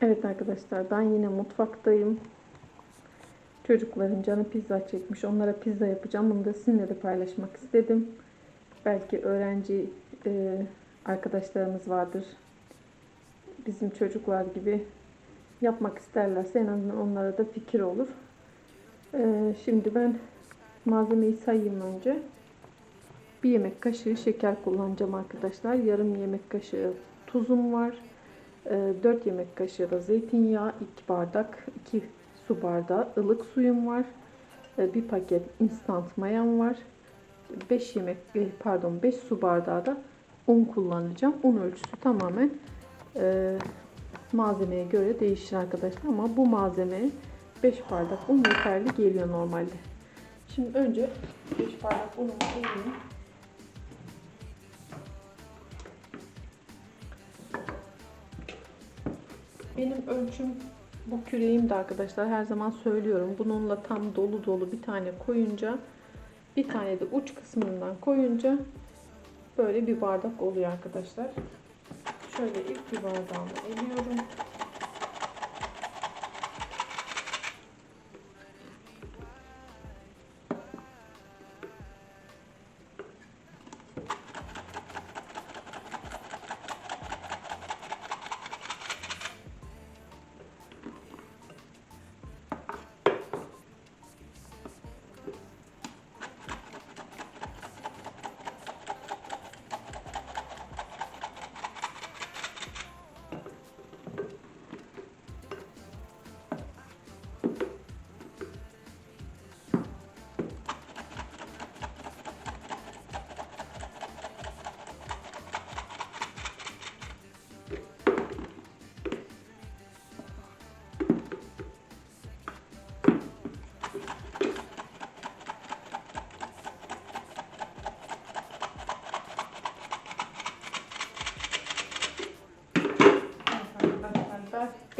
Evet arkadaşlar ben yine mutfaktayım. Çocukların canı pizza çekmiş. Onlara pizza yapacağım. Bunu da sizinle de paylaşmak istedim. Belki öğrenci e, arkadaşlarımız vardır. Bizim çocuklar gibi yapmak isterlerse en azından onlara da fikir olur. E, şimdi ben malzemeyi sayayım önce. Bir yemek kaşığı şeker kullanacağım arkadaşlar. Yarım yemek kaşığı tuzum var. 4 yemek kaşığı da zeytinyağı, 2 bardak, 2 su bardağı ılık suyum var. E, Bir paket instant mayam var. 5 yemek e, pardon 5 su bardağı da un kullanacağım. Un ölçüsü tamamen e, malzemeye göre değişir arkadaşlar ama bu malzemeye 5 bardak un yeterli geliyor normalde. Şimdi önce 5 bardak unumu koyayım. Benim ölçüm bu küreğim arkadaşlar her zaman söylüyorum. Bununla tam dolu dolu bir tane koyunca bir tane de uç kısmından koyunca böyle bir bardak oluyor arkadaşlar. Şöyle ilk bir bardağımı eliyorum.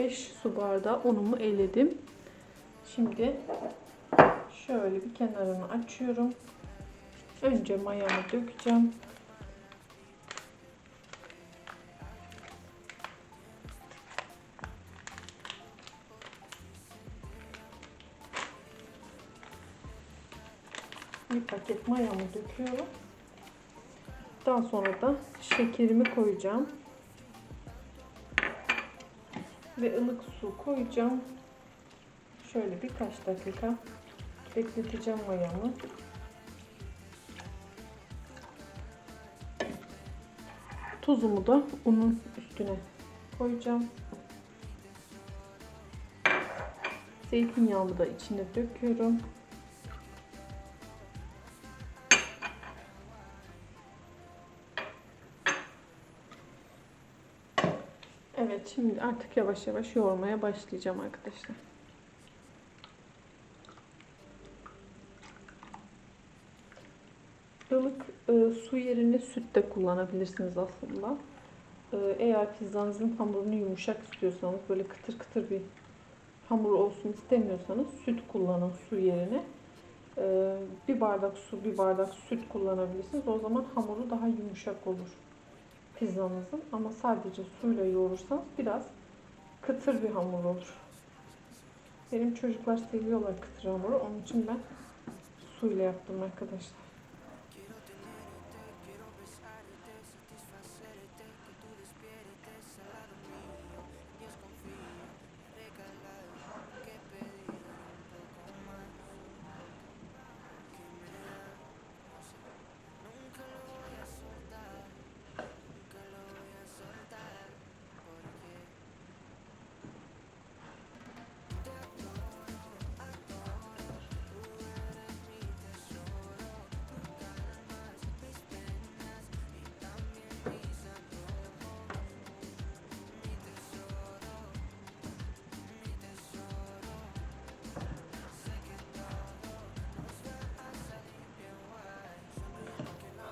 5 su bardağı unumu eledim. Şimdi şöyle bir kenarını açıyorum. Önce mayamı dökeceğim. Bir paket mayamı döküyorum. Daha sonra da şekerimi koyacağım ve ılık su koyacağım. Şöyle birkaç dakika bekleteceğim mayamı. Tuzumu da unun üstüne koyacağım. Zeytinyağımı da içine döküyorum. Şimdi artık yavaş yavaş yoğurmaya başlayacağım arkadaşlar. Ilık e, su yerine süt de kullanabilirsiniz aslında. E, eğer pizzanızın hamurunu yumuşak istiyorsanız böyle kıtır kıtır bir hamur olsun istemiyorsanız süt kullanın su yerine. E, bir bardak su, bir bardak süt kullanabilirsiniz. O zaman hamuru daha yumuşak olur pizzanızın ama sadece suyla yoğurursanız biraz kıtır bir hamur olur. Benim çocuklar seviyorlar kıtır hamuru. Onun için ben suyla yaptım arkadaşlar.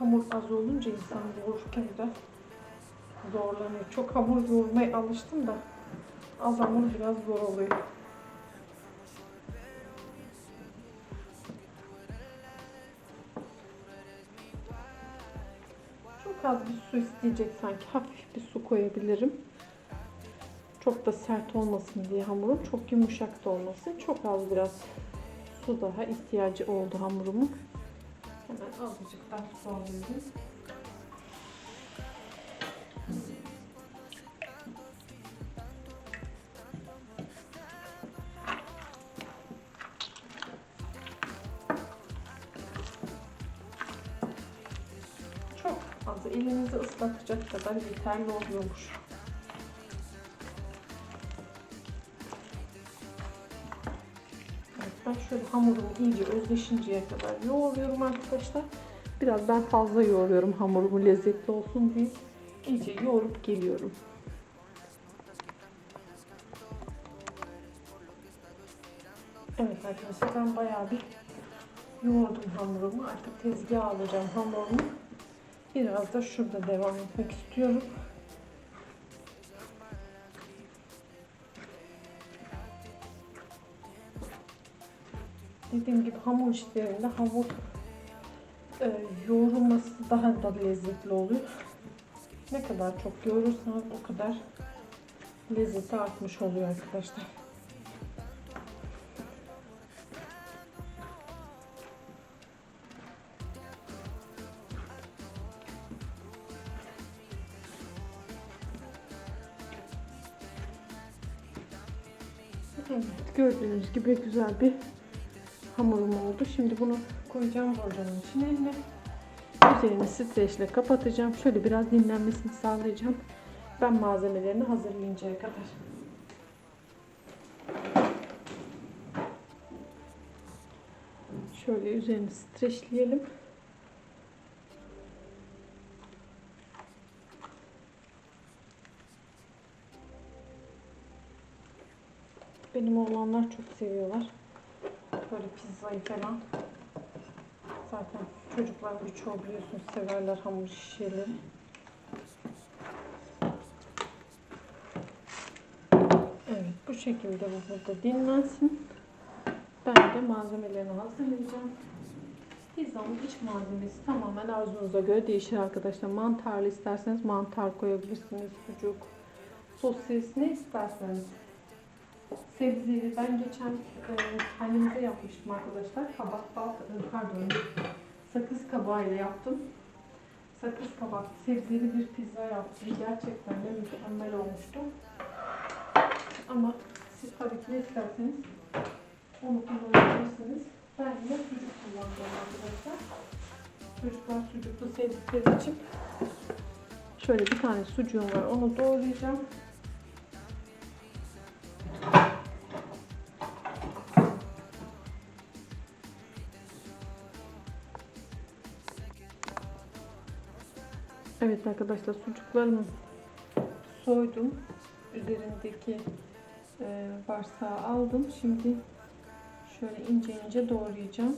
Hamur az olunca insan yoğururken de zorlanıyor. Çok hamur yoğurmaya alıştım da az hamur biraz zor oluyor. Çok az bir su isteyecek sanki. Hafif bir su koyabilirim. Çok da sert olmasın diye hamurum. Çok yumuşak da olmasın. Çok az biraz su daha ihtiyacı oldu hamurumun. Azıcık daha su alıyorum. Çok az elinizi ıslatacak kadar yeterli oluyormuş. Şöyle hamurumu iyice özleşinceye kadar yoğuruyorum arkadaşlar. Biraz ben fazla yoğuruyorum hamurumu lezzetli olsun diye. İyice yoğurup geliyorum. Evet arkadaşlar ben bayağı bir yoğurdum hamurumu. Artık tezgaha alacağım hamurumu. Biraz da şurada devam etmek istiyorum. Dediğim gibi hamur işlerinde hamur e, yoğrulması daha da lezzetli oluyor. Ne kadar çok yoğurursanız o kadar lezzeti artmış oluyor arkadaşlar. Evet, gördüğünüz gibi güzel bir hamurum oldu. Şimdi bunu koyacağım borcamın içine üzerini streçle kapatacağım. Şöyle biraz dinlenmesini sağlayacağım. Ben malzemelerini hazırlayıncaya kadar. Şöyle üzerini streçleyelim. Benim oğlanlar çok seviyorlar. Böyle pizzayı falan. Zaten çocuklar birçoğu biliyorsunuz severler hamur şişeleri. Evet bu şekilde bu burada dinlensin. Ben de malzemelerini hazırlayacağım. Pizzanın iç malzemesi tamamen arzunuza göre değişir arkadaşlar. Mantarlı isterseniz mantar koyabilirsiniz. Sucuk, sosis ne isterseniz. Sebzeli ben geçen e, kendimize yapmıştım arkadaşlar. Kabak bal, e, pardon sakız kabağıyla yaptım. Sakız kabak sebzeli bir pizza yaptım. Gerçekten de mükemmel olmuştu. Ama siz tabii ki isterseniz onu kullanabilirsiniz. Ben yine sucuk kullanacağım arkadaşlar. Çocuklar sucuklu sevdikleri için şöyle bir tane sucuğum var. Onu doğrayacağım. Evet arkadaşlar sucuklarımı soydum. Üzerindeki e, bağırsağı aldım. Şimdi şöyle ince ince doğrayacağım.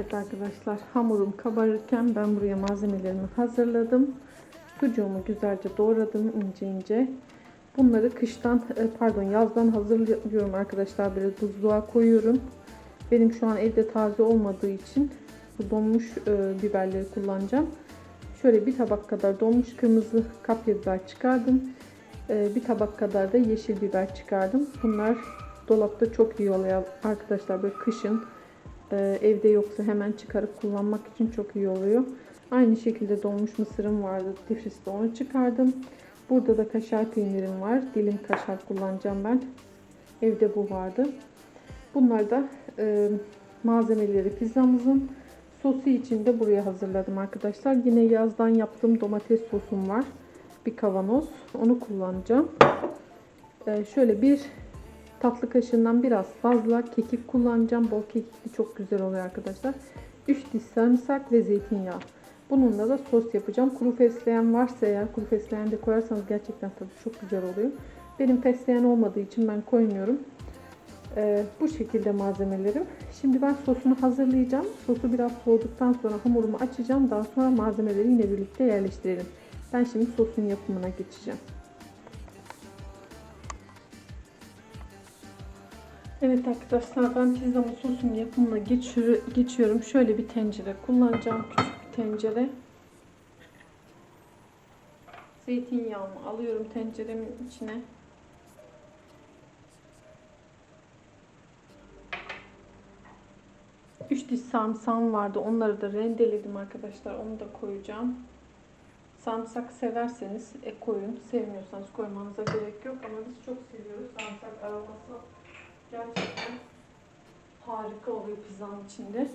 Evet arkadaşlar hamurum kabarırken ben buraya malzemelerimi hazırladım. Sucuğumu güzelce doğradım ince ince. Bunları kıştan e, pardon yazdan hazırlıyorum arkadaşlar böyle buzluğa koyuyorum. Benim şu an evde taze olmadığı için bu donmuş e, biberleri kullanacağım. Şöyle bir tabak kadar donmuş kırmızı kapya biber çıkardım. E, bir tabak kadar da yeşil biber çıkardım. Bunlar dolapta çok iyi oluyor arkadaşlar böyle kışın ee, evde yoksa hemen çıkarıp kullanmak için çok iyi oluyor. Aynı şekilde donmuş mısırım vardı. Difriste onu çıkardım. Burada da kaşar peynirim var. Dilim kaşar kullanacağım ben. Evde bu vardı. Bunlar da e, malzemeleri pizzamızın. Sosu için de buraya hazırladım arkadaşlar. Yine yazdan yaptığım domates sosum var. Bir kavanoz. Onu kullanacağım. E, şöyle bir Tatlı kaşığından biraz fazla kekik kullanacağım. Bol kekikli çok güzel oluyor arkadaşlar. 3 diş sarımsak ve zeytinyağı. Bununla da sos yapacağım. Kuru fesleğen varsa eğer kuru fesleğen de koyarsanız gerçekten tadı çok güzel oluyor. Benim fesleğen olmadığı için ben koymuyorum. Ee, bu şekilde malzemelerim. Şimdi ben sosunu hazırlayacağım. Sosu biraz soğuduktan sonra hamurumu açacağım. Daha sonra malzemeleri yine birlikte yerleştirelim. Ben şimdi sosun yapımına geçeceğim. Evet arkadaşlar ben pizzamın sosun yapımına geçiyor- geçiyorum. Şöyle bir tencere kullanacağım. Küçük bir tencere. Zeytinyağımı alıyorum tenceremin içine. Üç diş sarımsağım vardı. Onları da rendeledim arkadaşlar. Onu da koyacağım. Sarımsak severseniz e, koyun. Sevmiyorsanız koymanıza gerek yok. Ama biz çok seviyoruz. Sarımsak aroması gerçekten harika oluyor pizzanın içinde.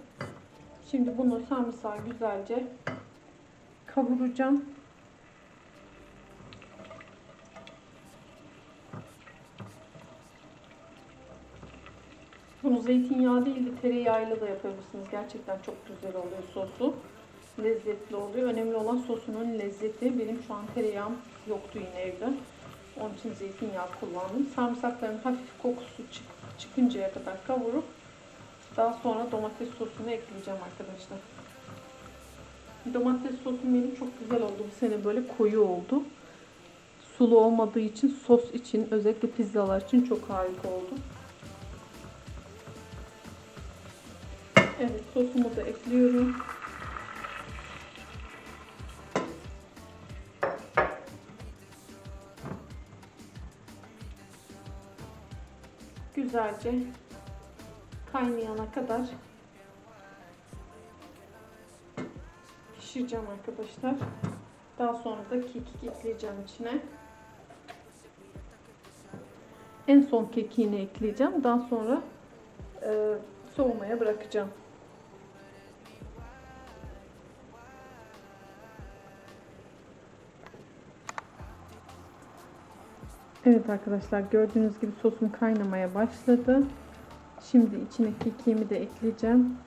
Şimdi bunu sarımsağı güzelce kavuracağım. Bunu zeytinyağı değil de tereyağıyla da yapabilirsiniz. Gerçekten çok güzel oluyor sosu. Lezzetli oluyor. Önemli olan sosunun lezzeti. Benim şu an tereyağım yoktu yine evde. Onun için zeytinyağı kullandım. Sarımsakların hafif kokusu çık- çıkıncaya kadar kavurup daha sonra domates sosunu ekleyeceğim arkadaşlar. Domates sosum benim çok güzel oldu. Bu sene böyle koyu oldu. Sulu olmadığı için sos için özellikle pizzalar için çok harika oldu. Evet sosumu da ekliyorum. Güzelce kaynayana kadar pişireceğim arkadaşlar. Daha sonra da kekik ekleyeceğim içine. En son kekiğini ekleyeceğim. Daha sonra e, soğumaya bırakacağım. Evet arkadaşlar gördüğünüz gibi sosum kaynamaya başladı. Şimdi içine kekiğimi de ekleyeceğim.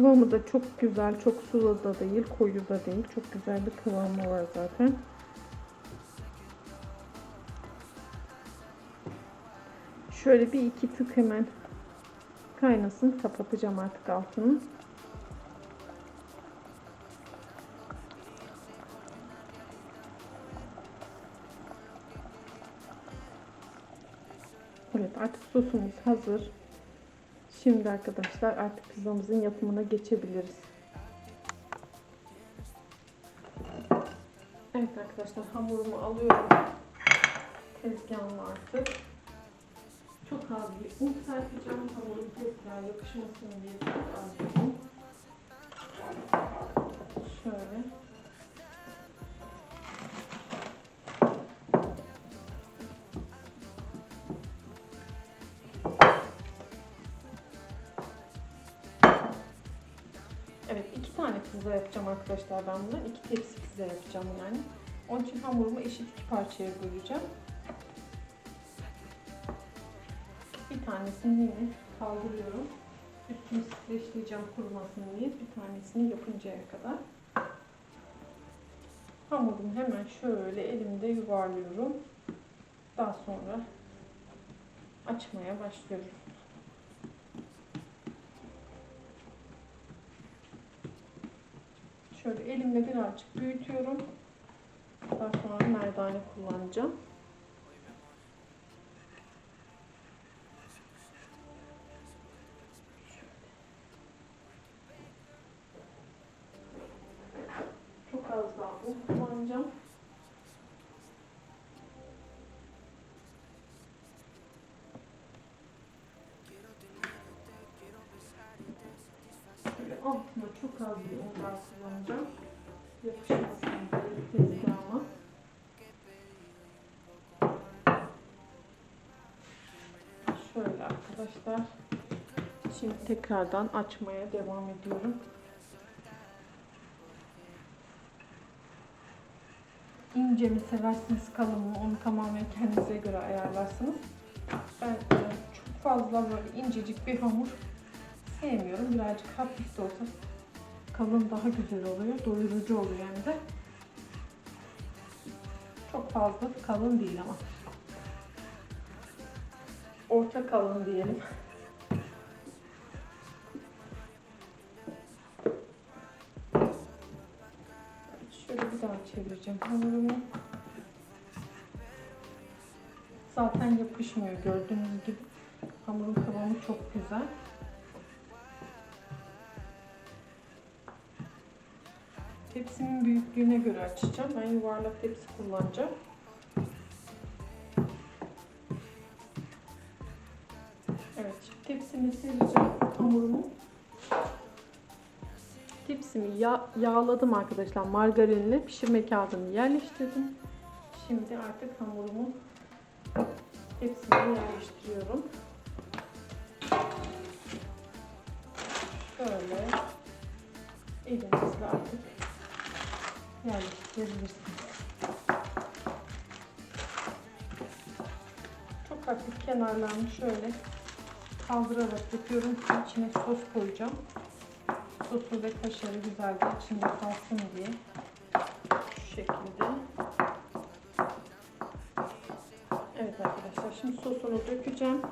Kıvamı da çok güzel, çok sulu da değil, koyu da değil. Çok güzel bir kıvamı var zaten. Şöyle bir iki tık hemen kaynasın. Kapatacağım artık altını. Evet artık sosumuz hazır. Şimdi arkadaşlar artık pizzamızın yapımına geçebiliriz. Evet arkadaşlar hamurumu alıyorum. Tezgahıma artık. Çok az bir un serpeceğim. Hamurun tezgaha yapışmasın diye çok az bir un. Şöyle. Arkadaşlar ben bundan. İki tepsi pizza yapacağım yani. Onun için hamurumu eşit iki parçaya böleceğim. Bir tanesini yine kaldırıyorum. Üstünü streçleyeceğim kurumasın diye. Bir tanesini yapıncaya kadar. Hamurumu hemen şöyle elimde yuvarlıyorum. Daha sonra açmaya başlıyorum. Şöyle elimle birazcık büyütüyorum. Daha sonra merdane kullanacağım. Çok az daha un kullanacağım. Arkadaşlar. Şimdi tekrardan açmaya devam ediyorum. ince mi seversiniz kalın mı onu tamamen kendinize göre ayarlarsınız. Ben e, çok fazla böyle incecik bir hamur sevmiyorum. Birazcık hafif de olsa kalın daha güzel oluyor. Doyurucu oluyor hem de. Çok fazla kalın değil ama. Orta kalın diyelim. Şöyle bir daha çevireceğim hamurumu. Zaten yapışmıyor gördüğünüz gibi. Hamurun kıvamı çok güzel. Tepsimin büyüklüğüne göre açacağım. Ben yuvarlak tepsi kullanacağım. Şimdi tepsimi sereceğim hamurumu. Tepsimi yağ, yağladım arkadaşlar margarinle. Pişirme kağıdını yerleştirdim. Şimdi artık hamurumu tepsime yerleştiriyorum. Şöyle elinizle artık yerleştirebilirsiniz. Çok hafif kenarlarını şöyle kaldırarak ki içine sos koyacağım. Sosu ve kaşarı güzelce içinde kalsın diye. Şu şekilde. Evet arkadaşlar şimdi sosunu dökeceğim.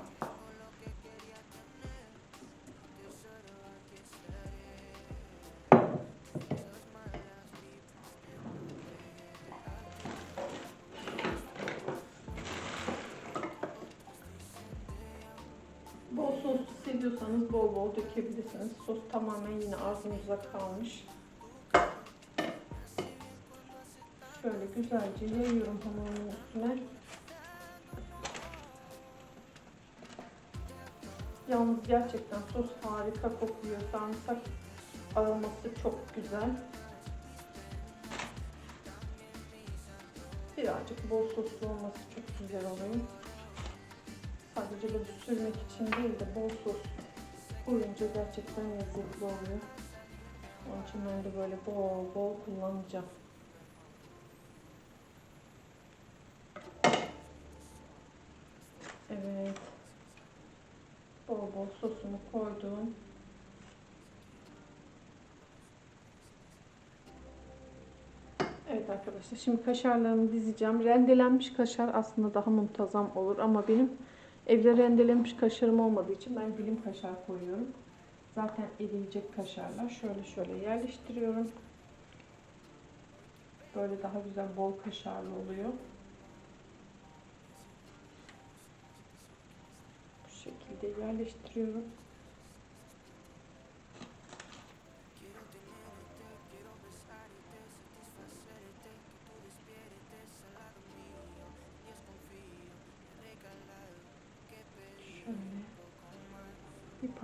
Tamamen yine arzunuza kalmış. Şöyle güzelce yayıyorum hamurun üstüne. Yalnız gerçekten sos harika kokuyor. Sarımsak aroması çok güzel. Birazcık bol soslu olması çok güzel oluyor. Sadece böyle sürmek için değil de bol sos koyunca gerçekten lezzetli oluyor. Onun için ben de böyle bol bol kullanacağım. Evet. Bol bol sosumu koydum. Evet arkadaşlar şimdi kaşarlarımı dizeceğim. Rendelenmiş kaşar aslında daha muntazam olur ama benim evde rendelenmiş kaşarım olmadığı için ben dilim kaşar koyuyorum. Zaten eriyecek kaşarlar. Şöyle şöyle yerleştiriyorum. Böyle daha güzel bol kaşarlı oluyor. Bu şekilde yerleştiriyorum.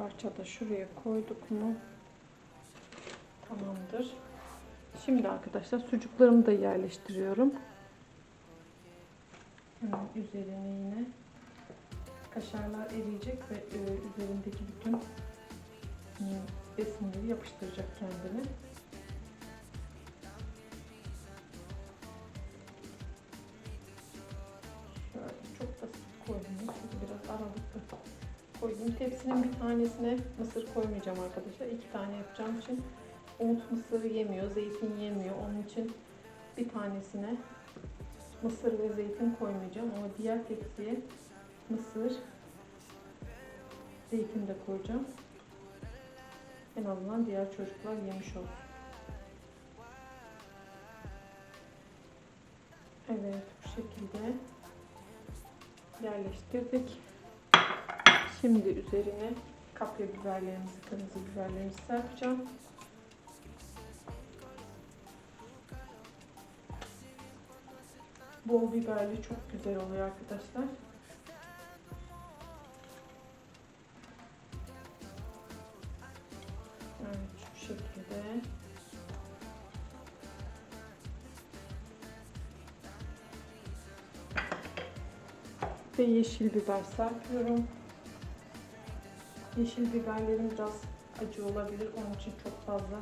Bir parça da şuraya koyduk mu tamamdır. Şimdi arkadaşlar sucuklarımı da yerleştiriyorum. Hemen üzerine yine kaşarlar eriyecek ve e, üzerindeki bütün besinleri yapıştıracak kendine. Koyayım. Tepsinin bir tanesine mısır koymayacağım arkadaşlar. İki tane yapacağım için umut mısır yemiyor, zeytin yemiyor. Onun için bir tanesine mısır ve zeytin koymayacağım ama diğer tepsiye mısır, zeytin de koyacağım. En azından diğer çocuklar yemiş olsun. Evet bu şekilde yerleştirdik. Şimdi üzerine kapya biberlerimizi, kırmızı biberlerimizi serpeceğim. Bol biberli çok güzel oluyor arkadaşlar. Evet şu şekilde. Ve yeşil biber serpiyorum. Yeşil biberlerim biraz acı olabilir. Onun için çok fazla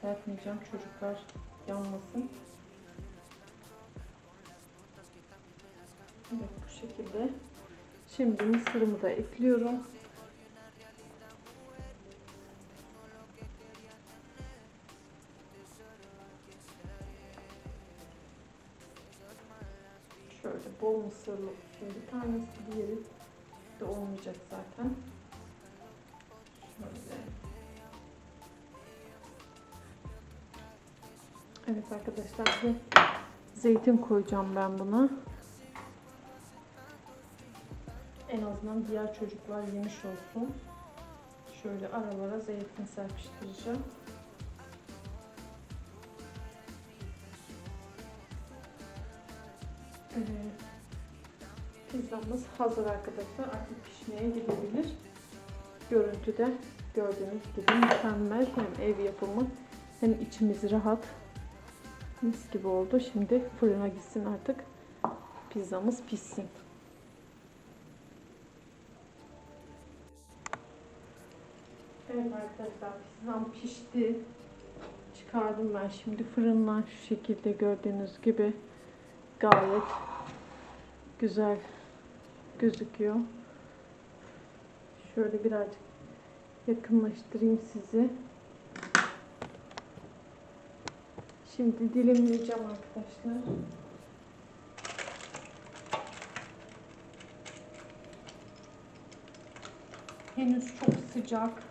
serpmeyeceğim. Çocuklar yanmasın. Evet bu şekilde. Şimdi mısırımı da ekliyorum. Şöyle bol mısırlı bir tanesi diğeri de olmayacak zaten. Evet arkadaşlar zeytin koyacağım ben buna. En azından diğer çocuklar yemiş olsun. Şöyle aralara zeytin serpiştireceğim. Evet. Pizzamız hazır arkadaşlar. Artık pişmeye gidebilir. Görüntüde gördüğünüz gibi mükemmel. Hem ev yapımı hem içimiz rahat. Mis gibi oldu. Şimdi fırına gitsin artık. Pizzamız pişsin. Evet arkadaşlar pizzam pişti. Çıkardım ben şimdi fırından şu şekilde gördüğünüz gibi gayet güzel gözüküyor. Şöyle birazcık yakınlaştırayım sizi. Şimdi dilimleyeceğim arkadaşlar. Henüz çok sıcak.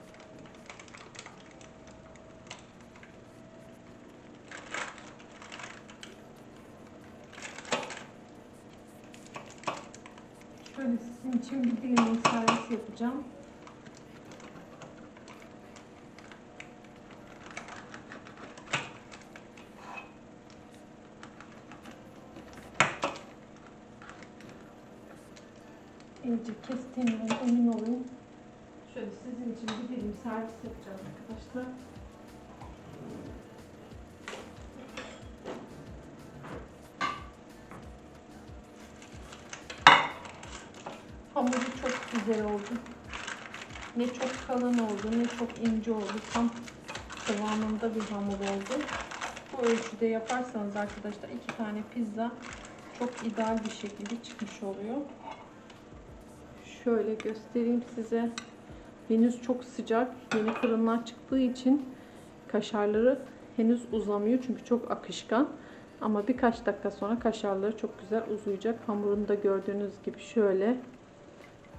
Şöyle sizin için bir dilim servis yapacağım. İyice kestiğimden emin olun. Şöyle sizin için bir dilim servis yapacağım arkadaşlar. Güzel oldu. Ne çok kalın oldu ne çok ince oldu. Tam kıvamında bir hamur oldu. Bu ölçüde yaparsanız arkadaşlar iki tane pizza çok ideal bir şekilde çıkmış oluyor. Şöyle göstereyim size. Henüz çok sıcak. Yeni fırından çıktığı için kaşarları henüz uzamıyor. Çünkü çok akışkan. Ama birkaç dakika sonra kaşarları çok güzel uzayacak. Hamurunu da gördüğünüz gibi şöyle.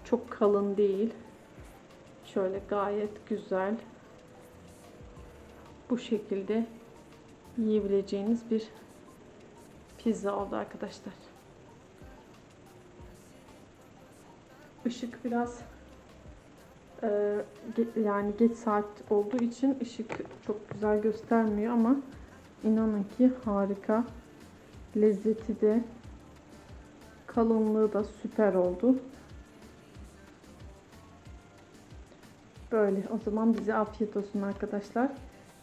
Çok kalın değil. Şöyle gayet güzel. Bu şekilde yiyebileceğiniz bir pizza oldu arkadaşlar. Işık biraz e, yani geç saat olduğu için ışık çok güzel göstermiyor ama inanın ki harika. Lezzeti de kalınlığı da süper oldu. Böyle o zaman bize afiyet olsun arkadaşlar.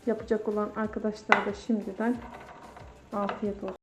Yapacak olan arkadaşlar da şimdiden afiyet olsun.